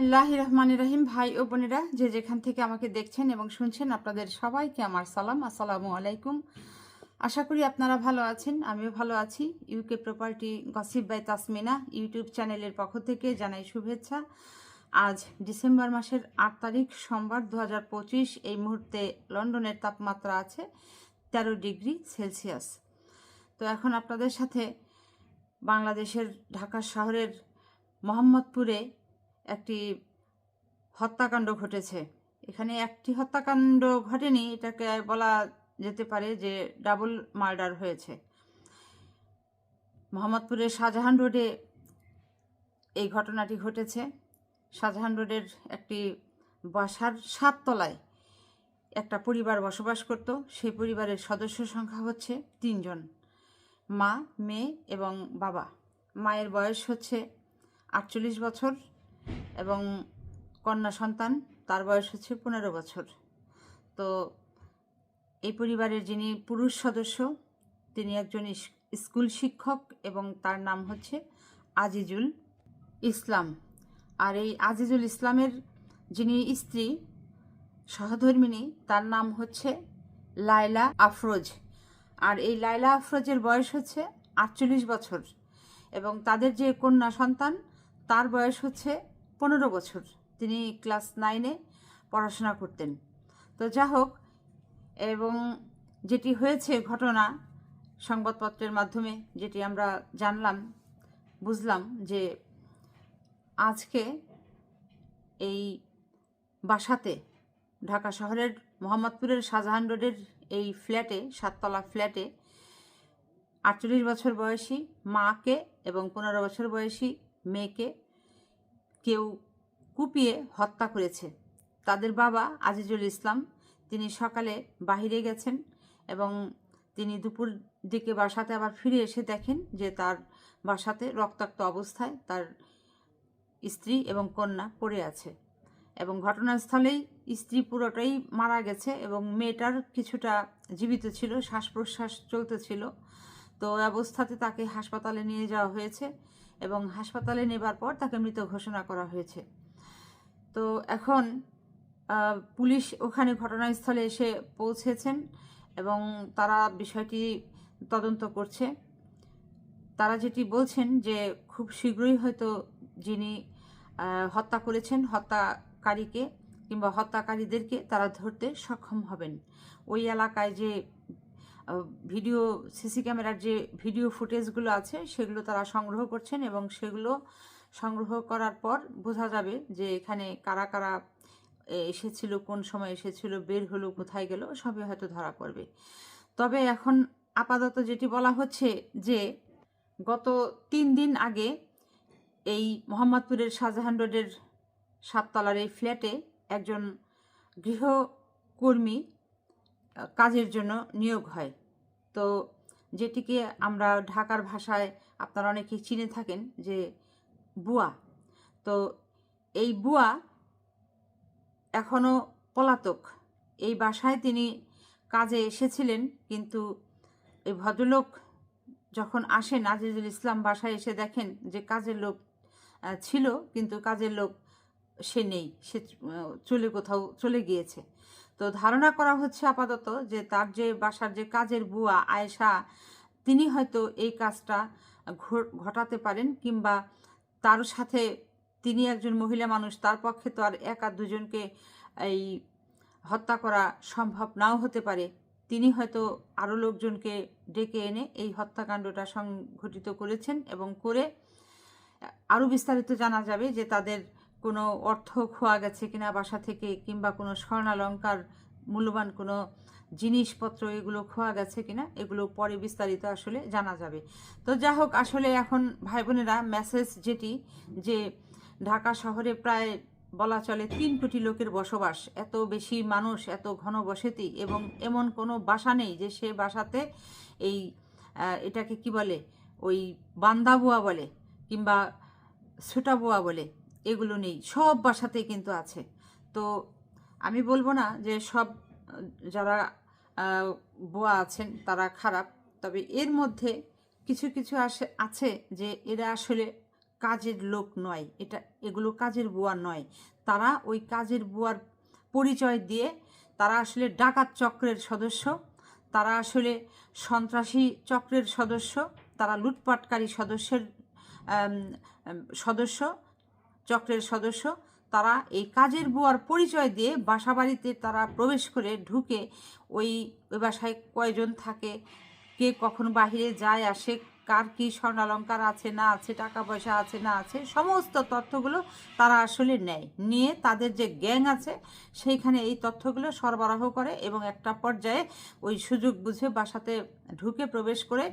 আল্লাহ রহমান রহিম, ভাই ও বোনেরা যে যেখান থেকে আমাকে দেখছেন এবং শুনছেন, আপনাদের সবাইকে আমার সালাম। আসসালামু আলাইকুম। আশা করি আপনারা ভালো আছেন, আমিও ভালো আছি। UK property gossip by Tasmina YouTube চ্যানেলের পক্ষ থেকে জানাই শুভেচ্ছা। আজ ডিসেম্বর মাসের আট তারিখ, সোমবার দু হাজার পঁচিশ, এই মুহূর্তে লন্ডনের তাপমাত্রা আছে তেরো ডিগ্রি সেলসিয়াস। তো এখন আপনাদের সাথে বাংলাদেশের ঢাকা শহরের মোহাম্মদপুরে একটি হত্যাকাণ্ড ঘটেছে। এখানে একটি হত্যাকাণ্ড ঘটেনি, এটাকে বলা যেতে পারে যে ডাবল মার্ডার হয়েছে। মোহাম্মদপুরের শাহজাহান রোডে এই ঘটনাটি ঘটেছে। শাহজাহান রোডের একটি বাসার সাততলায় একটা পরিবার বসবাস করত। সেই পরিবারের সদস্য সংখ্যা হচ্ছে তিনজন, মা, মেয়ে এবং বাবা। মায়ের বয়স হচ্ছে আটচল্লিশ বছর এবং কন্যা সন্তান, তার বয়স হচ্ছে পনেরো বছর। তো এই পরিবারের যিনি পুরুষ সদস্য, তিনি একজন স্কুল শিক্ষক এবং তার নাম হচ্ছে আজিজুল ইসলাম। আর এই আজিজুল ইসলামের যিনি স্ত্রী সহধর্মিনী তার নাম হচ্ছে লায়লা আফরোজ। আর এই লায়লা আফরোজের বয়স হচ্ছে আটচল্লিশ বছর এবং তাদের যে কন্যা সন্তান, তার বয়স হচ্ছে পনেরো বছর তিনি ক্লাস নাইনে পড়াশোনা করতেন। তো যা হোক এবং যেটি হয়েছে ঘটনা সংবাদপত্রের মাধ্যমে যেটি আমরা জানলাম, বুঝলাম যে আজকে এই বাসাতে, ঢাকা শহরের মোহাম্মদপুরের শাহজাহান রোডের এই ফ্ল্যাটে, সাততলা ফ্ল্যাটে আটচল্লিশ বছর বয়সী মাকে এবং পনেরো বছর বয়সী মেয়েকে কেউ কুপিয়ে হত্যা করেছে। তাদের বাবা আজিজুল ইসলাম, তিনি সকালে বাহিরে গেছেন এবং তিনি দুপুর দিকে বাসাতে আবার ফিরে এসে দেখেন যে তার বাসাতে রক্তাক্ত অবস্থায় তার স্ত্রী এবং কন্যা পড়ে আছে এবং ঘটনাস্থলেই স্ত্রী পুরোটাই মারা গেছে এবং মেয়েটার কিছুটা জীবিত ছিল শ্বাস প্রশ্বাস চলতেছিল। তো অবস্থাতে তাকে হাসপাতালে নিয়ে যাওয়া হয়েছে এবং হাসপাতালে নেবার পর তাকে মৃত ঘোষণা করা হয়েছে। তো এখন পুলিশ ওখানে ঘটনাস্থলে এসে পৌঁছেছেন এবং তারা বিষয়টি তদন্ত করছে। তারা যেটি বলছেন যে, খুব শীঘ্রই হয়তো যিনি হত্যা করেছেন, হত্যাকারীকে কিংবা হত্যাকারীদেরকে তারা ধরতে সক্ষম হবেন। ওই এলাকায় যে ভিডিও, সিসি ক্যামেরার যে ভিডিও ফুটেজগুলো আছে, সেগুলো তারা সংগ্রহ করছেন এবং সেগুলো সংগ্রহ করার পর বোঝা যাবে যে এখানে কারা কারা এসেছিল, কোন সময় এসেছিল, বের হলো, কোথায় গেল, সবই হয়তো ধরা পড়বে। তবে এখন আপাতত যেটি বলা হচ্ছে যে গত তিন দিন আগে এই মোহাম্মদপুরের শাহজাহান রোডের সাততলার এই ফ্ল্যাটে একজন গৃহকর্মী কাজের জন্য নিয়োগ হয়। তো যেটিকে আমরা ঢাকার ভাষায় আপনারা অনেকেই চিনে থাকেন যে বুয়া। তো এই বুয়া এখনও পলাতক। এই বাসায় তিনি কাজে এসেছিলেন, কিন্তু এই ভদ্রলোক যখন আসেন, আজিজুল ইসলাম বাসায় এসে দেখেন যে কাজের লোক ছিল, কিন্তু কাজের লোক সে নেই, সে চলে কোথাও চলে গিয়েছে। তো ধারণা করা হচ্ছে আপাতত যে তার যে বাসার যে কাজের বুয়া আয়েশা, তিনি হয়তো এই কাজটা ঘটাতে পারেন কিংবা তার সাথে তিনি একজন মহিলা মানুষ, তার পক্ষে তো আর এক দুজনকে এই হত্যা করা সম্ভব নাও হতে পারে। তিনি হয়তো আরও লোকজনকে ডেকে এনে এই হত্যাকাণ্ডটা সংঘটিত করেছেন এবং করে আরও বিস্তারিত জানা যাবে যে তাদের কোনো অর্থ খোয়া গেছে কিনা বাসা থেকে কিংবা কোনো স্বর্ণালঙ্কার মূল্যবান কোনো জিনিসপত্র এগুলো খোয়া গেছে কিনা, এগুলো পরে বিস্তারিত আসলে জানা যাবে। তো যা হোক, আসলে এখন ভাই বোনেরা মেসেজ যেটি যে ঢাকা শহরে প্রায় বলা চলে তিন কোটি লোকের বসবাস, এত বেশি মানুষ, এত ঘন বসতি এবং এমন কোনো বাসা নেই যে সে বাসাতে এই এটাকে কি বলে, ওই বান্দাবুয়া বলে কিংবা ছোটা বুয়া বলে এগুলো নেই, সব বাসাতেই কিন্তু আছে। তো আমি বলব না যে সব, যারা বুয়া আছেন তারা খারাপ, তবে এর মধ্যে কিছু কিছু আসে, আছে যে এরা আসলে কাজের লোক নয়, এটা, এগুলো কাজের বুয়া নয়। তারা ওই কাজের বুয়ার পরিচয় দিয়ে তারা আসলে ডাকাত চক্রের সদস্য, তারা আসলে সন্ত্রাসী চক্রের সদস্য, তারা লুটপাটকারী সদস্যের সদস্য চক্রের সদস্য। তারা এই কাজের বুয়ার পরিচয় দিয়ে বাসা বাড়িতে তারা প্রবেশ করে ঢুকে ওই ওই বাসায় কয়জন থাকে। কে কখন বাহিরে যায়, আসে, কার কী স্বর্ণালঙ্কার আছে, না আছে টাকা পয়সা আছে, না আছে, সমস্ত তথ্যগুলো তারা আসলে নেয়। নিয়ে তাদের যে গ্যাং আছে, সেইখানে এই তথ্যগুলো সরবরাহ করে এবং একটা পর্যায়ে ওই সুযোগ বুঝে বাসাতে ঢুকে প্রবেশ করে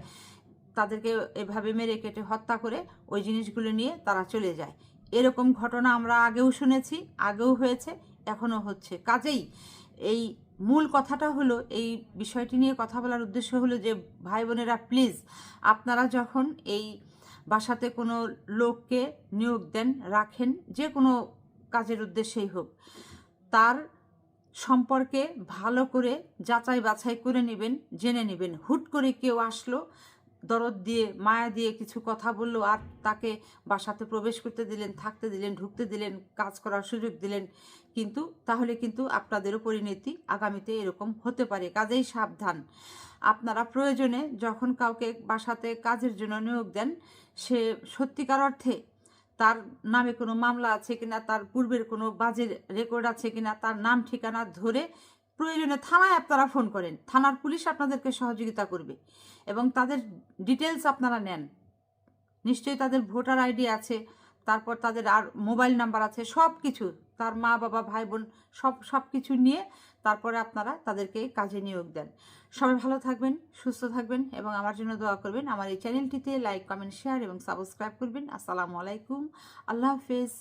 তাদেরকে এভাবে মেরে কেটে হত্যা করে ওই জিনিসগুলো নিয়ে তারা চলে যায়। এরকম ঘটনা আমরা আগেও শুনেছি, আগেও হয়েছে, এখনও হচ্ছে। কাজেই এই মূল কথাটা হলো, এই বিষয়টি নিয়ে কথা বলার উদ্দেশ্য হলো যে, ভাই বোনেরা প্লিজ আপনারা যখন এই বাসাতে কোনো লোককে নিয়োগ দেন, রাখেন, যে কোনো কাজের উদ্দেশ্যেই হোক, তার সম্পর্কে ভালো করে যাচাই বাছাই করে নেবেন, জেনে নেবেন। হুট করে কেউ আসলো দরদ দিয়ে, মায়া দিয়ে কিছু কথা বলল আর তাকে বাসাতে প্রবেশ করতে দিলেন, থাকতে দিলেন, ঢুকতে দিলেন, কাজ করার সুযোগ দিলেন। কিন্তু তাহলে কিন্তু আপনাদেরও পরিণতি আগামীতে এরকম হতে পারে। কাজেই সাবধান। আপনারা প্রয়োজনে যখন কাউকে বাসাতে কাজের জন্য নিয়োগ দেন, সে সত্যিকার অর্থে তার নামে কোনো মামলা আছে কিনা, তার পূর্বের কোনো বাজে রেকর্ড আছে কিনা, তার নাম ঠিকানা ধরে প্রয়োজনে থানায় আপনারা ফোন করেন। থানার পুলিশ আপনাদেরকে সহযোগিতা করবে এবং তাদের ডিটেলস আপনারা নেন। নিশ্চয়ই তাদের ভোটার আইডি আছে, তারপর তাদের আর মোবাইল নাম্বার আছে সব কিছু তার মা, বাবা, ভাই, বোন, সব সব কিছু নিয়ে তারপরে আপনারা তাদেরকে কাজে নিয়োগ দেন। সবাই ভালো থাকবেন, সুস্থ থাকবেন এবং আমার জন্য দোয়া করবেন। আমার এই চ্যানেলটিতে লাইক কমেন্ট শেয়ার এবং সাবস্ক্রাইব করবেন। আসসালামু আলাইকুম। আল্লাহ হাফেজ।